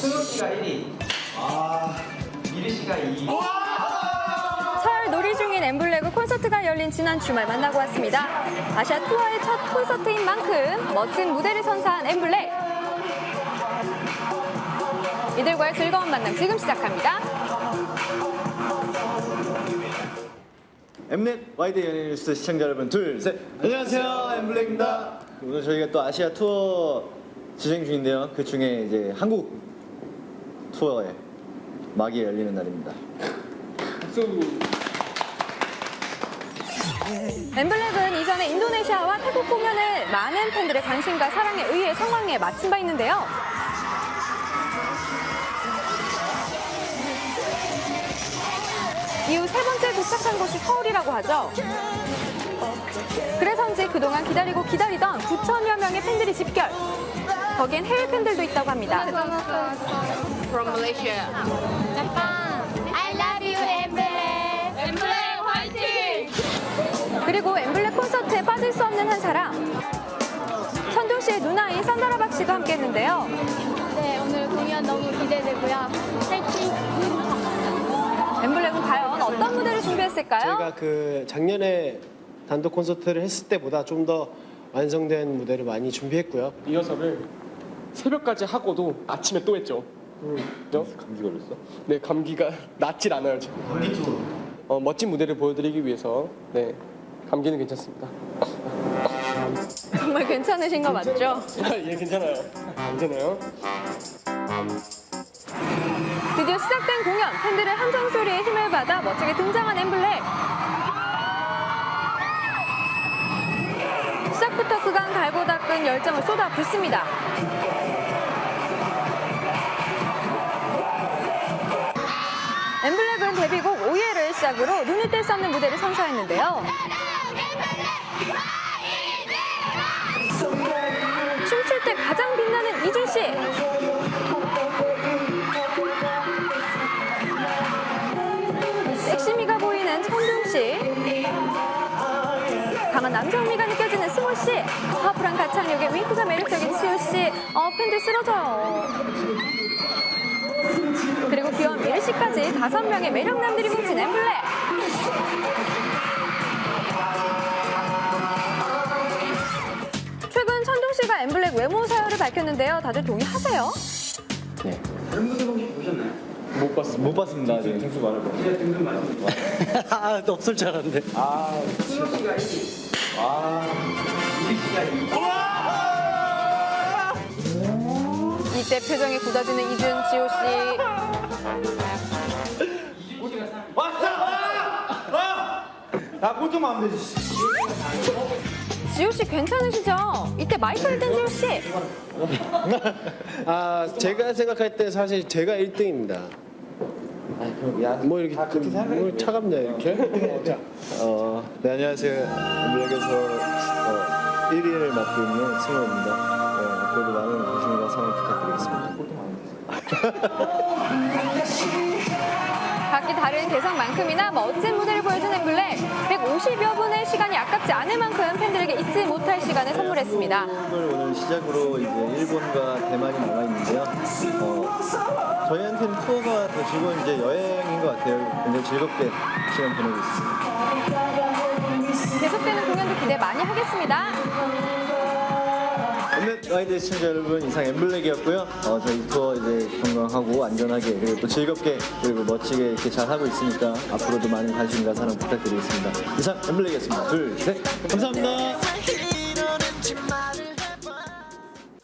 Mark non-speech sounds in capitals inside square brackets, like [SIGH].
승우 씨가 1위. 아, 미리 씨가 2위. 설 놀이 중인 엠블랙 콘서트가 열린 지난 주말 만나고 왔습니다. 아시아 투어의 첫 콘서트인 만큼 멋진 무대를 선사한 엠블랙. 이들과의 즐거운 만남 지금 시작합니다. 엠넷 와이드 연예 뉴스 시청자 여러분 둘, 셋. 안녕하세요. 엠블랙입니다. 오늘 저희가 또 아시아 투어 진행 중인데요. 그 중에 이제 한국 투어의 막이 열리는 날입니다. 엠블랙은 이전에 인도네시아와 태국 공연을 많은 팬들의 관심과 사랑에 의해 성황리에 마친 바 있는데요. 이후 세 번째 도착한 곳이 서울이라고 하죠. 그래서인지 그동안 기다리고 기다리던 9천여 명의 팬들이 집결. 거기엔 해외 팬들도 있다고 합니다. from Malaysia. Japan. I love you, Emblem. Emblem 화이팅! 그리고 엠블랙 콘서트에 빠질 수 없는 한 사람. 천둥 씨의 누나인 산다라 박 씨도 함께했는데요. 네, 오늘 공연 너무 기대되고요. 화이팅! 엠블랙은 과연 어떤 무대를 준비했을까요? 저희가 그 작년에 단독 콘서트를 했을 때보다 좀 더 완성된 무대를 많이 준비했고요. 리허설을 새벽까지 하고도 아침에 또 했죠. 죠 감기 걸렸어? 네, 감기가 [LAUGHS] 낫질 않아요 지금. 어, 멋진 무대를 보여드리기 위해서 네 감기는 괜찮습니다. 정말 괜찮으신 거 맞죠? [LAUGHS] 예, 괜찮아요. 괜찮아요. 드디어 시작된 공연, 팬들의 함성 소리에 힘을 받아 멋지게 등장한 엠블랙. 닦은 열정을 쏟아붓습니다. 엠블랙은 데뷔곡 오예를 시작으로 눈을 뗄수 없는 무대를 선사했는데요. 춤출 때 가장 빛나는 이준 씨. 섹시미가 보이는 천둥 씨. 강한 남성미가 느껴지는 승호 씨. 파워풀한 가창력에 윙크가 매력적인 지호 씨. 어, 팬들 쓰러져요. 그리고 귀여운 미르 씨까지 다섯 명의 매력남들이 뭉친 엠블랙. 최근 천둥 씨가 엠블랙 외모 사연을 밝혔는데요. 다들 동의하세요? 네. 못 봤습니다. 못 봤습니다. 아직. 등수 말할 거. 아, 또 없을 줄 알았는데. 승우 씨가 1위. 아, 미리 씨가 2위. 이때 표정이 굳어지는 이준, 지호 씨. [LAUGHS] 나 꼴등만 하면 되지. 지호 씨 괜찮으시죠? 이때 마이크를 든 지호 씨. 아, 제가 생각할 때 사실 제가 1등입니다. 뭐 이렇게 그, 뭐 차갑냐 이렇게? 어, 네, 안녕하세요. 엠블랙에서 어, 1위를 맡고 있는 승호입니다. 네, 앞으로도 많은 관심과 사랑 부탁드리겠습니다. [LAUGHS] 다른 개성만큼이나 멋진 무대를 보여준 엠블랙. 150여 분의 시간이 아깝지 않을 만큼 팬들에게 잊지 못할 시간을 선물했습니다. 오늘 시작으로 이제 일본과 대만이 남아 있는데요. 어, 저희한테는 투어가 더 즐거운 이제 여행인 것 같아요. 굉장히 즐겁게 시간 보내고 있습니다. 계속되는 공연도 기대 많이 하겠습니다. 엠넷 와이드 시청자 여러분 이상 엠블랙이었고요. 어, 저희 투어 이제 건강하고 안전하게 그리고 또 즐겁게 그리고 멋지게 이렇게 잘 하고 있으니까 앞으로도 많은 관심과 사랑 부탁드리겠습니다. 이상 엠블랙이었습니다. 둘, 셋, 감사합니다. 말